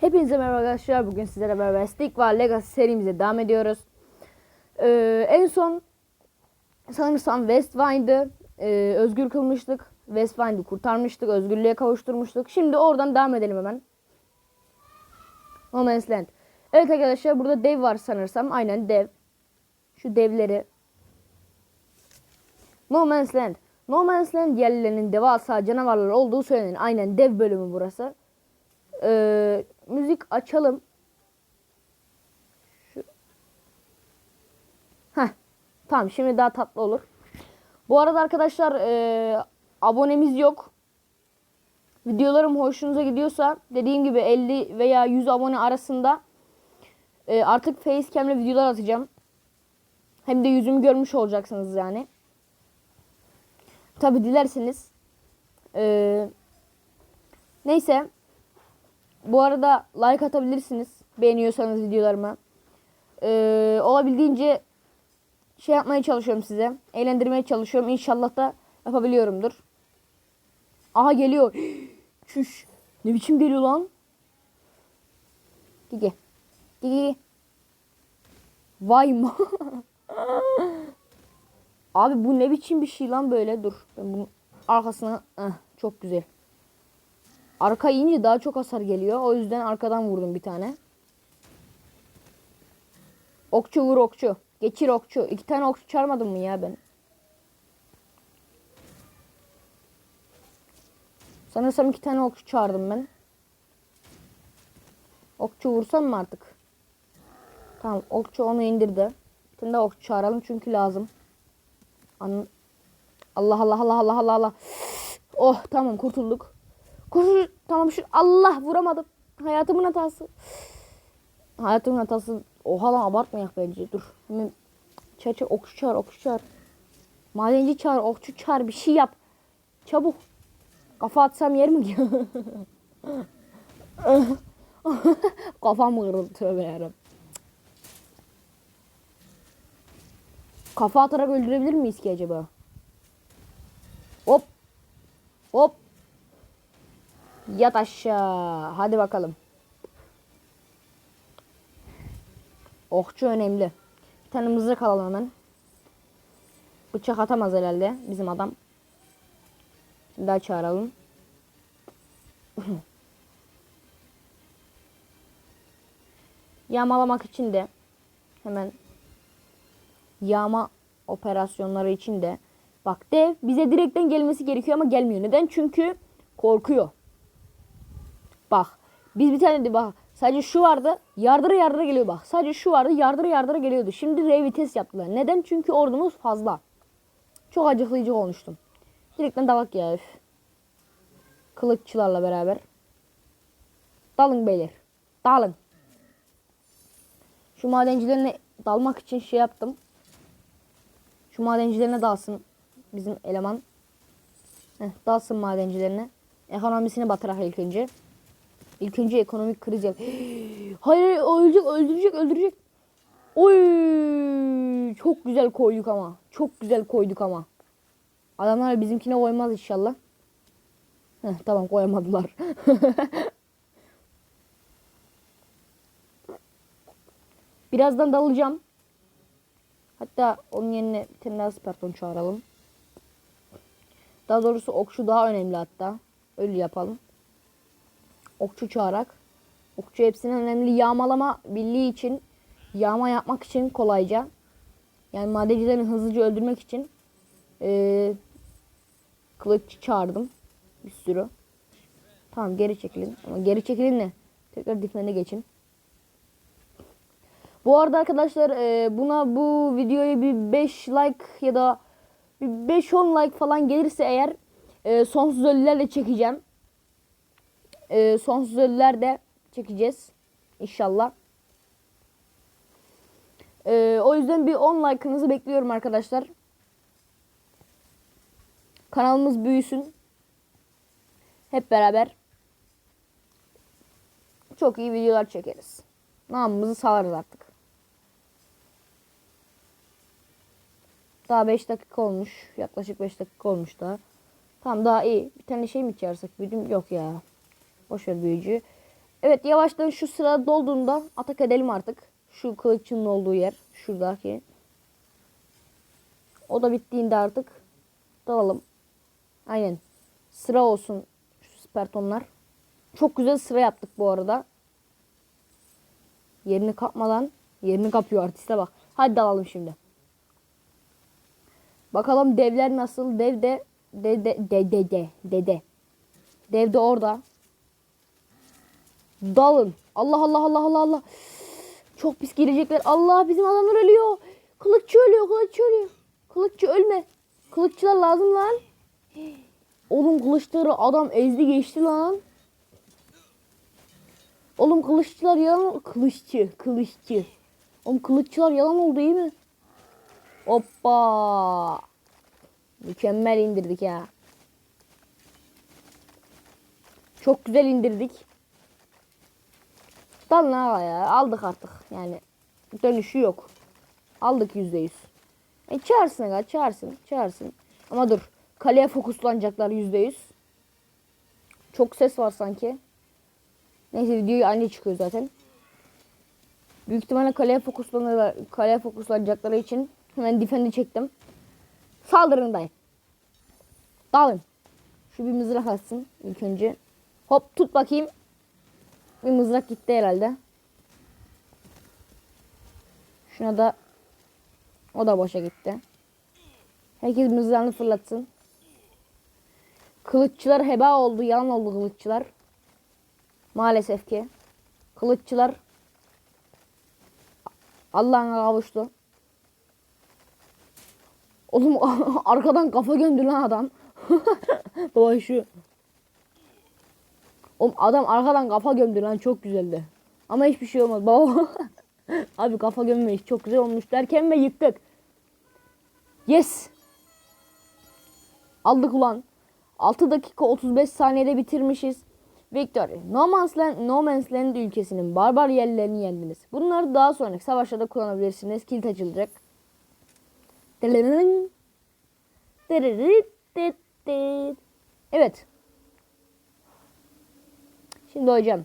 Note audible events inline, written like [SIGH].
Hepinize merhaba arkadaşlar. Bugün sizlere beraber Stick var Legacy serimize devam ediyoruz. Ee, en son sanırsam Westwind'ı e, özgür kılmıştık. Westwind'ı kurtarmıştık. Özgürlüğe kavuşturmuştuk. Şimdi oradan devam edelim hemen. No Man's Land. Evet arkadaşlar burada dev var sanırsam. Aynen dev. Şu devleri. No Man's Land. No Man's Land yerlilerinin devasa canavarlar olduğu söylenir. Aynen dev bölümü burası. Ee, müzik açalım. Şu... Heh. Tamam şimdi daha tatlı olur. Bu arada arkadaşlar e, abonemiz yok. Videolarım hoşunuza gidiyorsa dediğim gibi 50 veya 100 abone arasında e, artık facecam'le videolar atacağım. Hem de yüzümü görmüş olacaksınız yani. Tabi dilerseniz. E, neyse. Bu arada like atabilirsiniz. Beğeniyorsanız videolarımı. Ee, olabildiğince şey yapmaya çalışıyorum size. Eğlendirmeye çalışıyorum. İnşallah da yapabiliyorumdur. Aha geliyor. [GASPS] Çüş. Ne biçim geliyor lan? Gigi. Gigi. Vay mı? [LAUGHS] Abi bu ne biçim bir şey lan böyle? Dur. Ben bunun arkasına... Eh, çok güzel. Arka yiyince daha çok hasar geliyor. O yüzden arkadan vurdum bir tane. Okçu vur okçu. Geçir okçu. İki tane okçu çarmadım mı ya ben? Sanırsam iki tane okçu çağırdım ben. Okçu vursam mı artık? Tamam okçu onu indirdi. Tane daha okçu çağıralım çünkü lazım. An Allah Allah Allah Allah Allah Allah. Oh tamam kurtulduk. Kurtul tamam şu Allah vuramadım. Hayatımın hatası. Hayatımın hatası. Oha lan abartmayak bence. Dur. Çağır çağır okçu çağır okçu çağır. Madenci çağır okçu çağır bir şey yap. Çabuk. Kafa atsam yer mi? [LAUGHS] Kafam kırıldı tövbe yarabbim. Kafa atarak öldürebilir miyiz ki acaba? Hop. Hop. Yat aşağı. Hadi bakalım. Okçu önemli. Bir tane mızrak alalım hemen. Bıçak atamaz herhalde bizim adam. Bir daha çağıralım. [CLEARS THROAT] Yağmalamak için de hemen yağma operasyonları için de bak dev bize direkten gelmesi gerekiyor ama gelmiyor. Neden? Çünkü korkuyor. Bak biz bir tane de bak sadece şu vardı yardıra yardıra geliyor bak. Sadece şu vardı yardıra yardıra geliyordu. Şimdi R vites yaptılar. Neden? Çünkü ordumuz fazla. Çok acıklayıcı olmuştum. Direkten dalak ya üf. Kılıççılarla beraber. Dalın beyler. Dalın. Şu madencilerine dalmak için şey yaptım. Şu madencilerine dalsın bizim eleman. Heh, dalsın madencilerine. Ekonomisini batırak ilk önce. İlk önce ekonomik kriz yap. [GASPS] Hayır ölecek öldürecek öldürecek. Oy çok güzel koyduk ama. Çok güzel koyduk ama. Adamlar bizimkine koymaz inşallah. Heh, tamam koyamadılar. [LAUGHS] Birazdan dalacağım. Hatta onun yerine bir tane daha çağıralım. Daha doğrusu okçu daha önemli hatta. Öyle yapalım. Okçu çağırarak. Okçu hepsinin önemli yağmalama birliği için yağma yapmak için kolayca. Yani madencilerini hızlıca öldürmek için ee, kılıç çağırdım. Bir sürü. Tamam geri çekilin. Ama geri çekilin ne? Tekrar difmene geçin. Bu arada arkadaşlar e, buna bu videoya bir 5 like ya da bir 5-10 like falan gelirse eğer e, sonsuz ölülerle çekeceğim. E, sonsuz ölüler de çekeceğiz. İnşallah. E, o yüzden bir 10 like'ınızı bekliyorum arkadaşlar. Kanalımız büyüsün. Hep beraber çok iyi videolar çekeriz. Namımızı sağlarız artık. Daha 5 dakika olmuş. Yaklaşık 5 dakika olmuş daha. Tamam daha iyi. Bir tane şey mi çağırsak büyüdüm? Yok ya. Boşver büyücü. Evet yavaştan şu sıra dolduğunda atak edelim artık. Şu kılıççının olduğu yer. Şuradaki. O da bittiğinde artık dalalım. Aynen. Sıra olsun şu spertonlar. Çok güzel sıra yaptık bu arada. Yerini kapmadan yerini kapıyor artiste bak. Hadi dalalım şimdi. Bakalım devler nasıl? Dev de dede dede dede. Dev de orada. Dalın. Allah Allah Allah Allah Allah. Çok pis gelecekler. Allah bizim adamlar ölüyor. Kılıççı ölüyor, kılıççı ölüyor. Kılıççı ölme. Kılıççılar lazım lan. Oğlum kılıçları adam ezdi geçti lan. Oğlum kılıççılar yalan kılıççı, kılıççı. Oğlum kılıççılar yalan oldu değil mi? Hoppa. Mükemmel indirdik ya. Çok güzel indirdik. Dalın ağa ya. Aldık artık. Yani dönüşü yok. Aldık yüzde yüz. E çağırsın aga çağırsın. Çağırsın. Ama dur. Kaleye fokuslanacaklar yüzde yüz. Çok ses var sanki. Neyse videoyu anne çıkıyor zaten. Büyük ihtimalle kaleye fokuslanırlar. Kaleye fokuslanacakları için hemen defendi çektim. Saldırın dayı. Dalın. Şu bir mızrak atsın ilk önce. Hop tut bakayım. Bir mızrak gitti herhalde. Şuna da o da boşa gitti. Herkes mızrağını fırlatsın. Kılıççılar heba oldu. Yalan oldu kılıççılar. Maalesef ki. Kılıççılar Allah'ına kavuştu. Oğlum [LAUGHS] arkadan kafa gömdü lan adam. [LAUGHS] Şu. Oğlum adam arkadan kafa gömdü lan çok güzeldi. Ama hiçbir şey olmadı. Baba. [LAUGHS] Abi kafa gömmeyiz çok güzel olmuş derken ve yıktık. Yes. Aldık ulan. 6 dakika 35 saniyede bitirmişiz. Victory. No Man's Land, no Man's Land ülkesinin barbar yerlerini yendiniz. Bunları daha sonraki savaşlarda kullanabilirsiniz. Kilit açılacak. Evet. Şimdi hocam.